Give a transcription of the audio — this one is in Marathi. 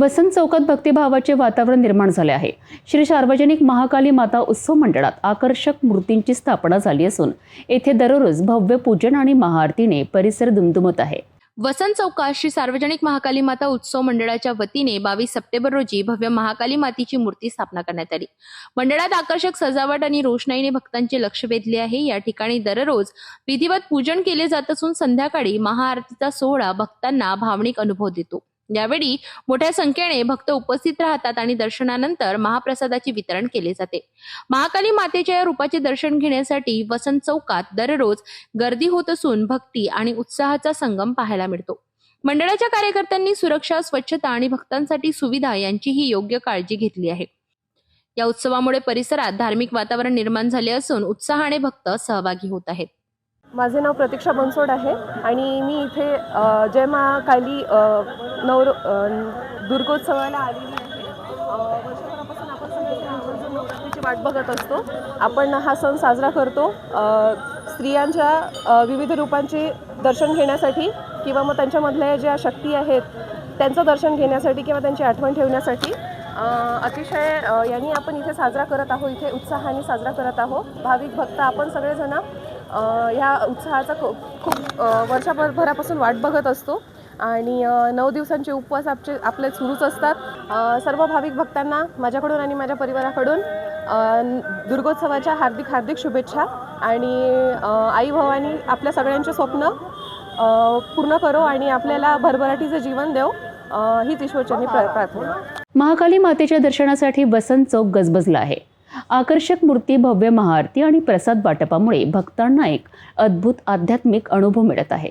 वसंत चौकात भक्तिभावाचे वातावरण निर्माण झाले आहे. श्री सार्वजनिक महाकाली माता उत्सव मंडळात आकर्षक मूर्तींची स्थापना झाली असून येथे दररोज भव्य पूजन आणि महाआरतीने परिसर दुमदुमत आहे. वसंत चौकात श्री सार्वजनिक महाकाली माता उत्सव मंडळाच्या वतीने बावीस सप्टेंबर रोजी भव्य महाकाली मातेची मूर्ती स्थापना करण्यात आली. मंडळात आकर्षक सजावट आणि रोषणाईने भक्तांचे लक्ष वेधले आहे. या ठिकाणी दररोज विधिवत पूजन केले जात असून संध्याकाळी महाआरतीचा सोहळा भक्तांना भावनिक अनुभव देतो. यावेळी मोठ्या संख्येने भक्त उपस्थित राहतात आणि दर्शनानंतर महाप्रसादाचे वितरण केले जाते. महाकाली मातेच्या या रूपाचे दर्शन घेण्यासाठी वसंत चौकात दररोज गर्दी होत असून भक्ती आणि उत्साहाचा संगम पाहायला मिळतो. मंडळाच्या कार्यकर्त्यांनी सुरक्षा स्वच्छता आणि भक्तांसाठी सुविधा यांचीही योग्य काळजी घेतली आहे. या उत्सवामुळे परिसरात धार्मिक वातावरण निर्माण झाले असून उत्साहाने भक्त सहभागी होत आहेत. माझे नाव प्रतीक्षा बनसोड आहे आणि मी इथे जय महाकाली नवर दुर्गोत्सवाला आलेली आहे. वर्षभरापासून आपण नवरात्रीची वाट बघत असतो. आपण हा सण साजरा करतो स्त्रियांच्या विविध रूपांचे दर्शन घेण्यासाठी किंवा मग त्यांच्यामधल्या ज्या शक्ती आहेत त्यांचं दर्शन घेण्यासाठी किंवा त्यांची आठवण ठेवण्यासाठी अतिशय यांनी आपण इथे साजरा करत आहोत इथे उत्साहाने साजरा करत आहोत. भाविक भक्त आपण सगळेजण ह्या उत्साहाचा खूप खूप अ, वर्षभरापासून वाट बघत असतो. आणि नऊ दिवसांचे उपवास आपचे आपले सुरूच असतात. सर्व भाविक भक्तांना माझ्याकडून आणि माझ्या परिवाराकडून दुर्गोत्सवाच्या हार्दिक हार्दिक शुभेच्छा. आणि आई भवानी आपल्या सगळ्यांचे स्वप्न पूर्ण करो आणि आपल्याला भरभराटीचं जीवन देव हीच ईश्वरचरणी प्रार्थना. महाकाली मातेच्या दर्शनासाठी वसंत चौक गजबजला आहे. आकर्षक मूर्ती भव्य महाआरती आणि प्रसाद वाटपामुळे भक्तांना एक अद्भुत आध्यात्मिक अनुभव मिळत आहे.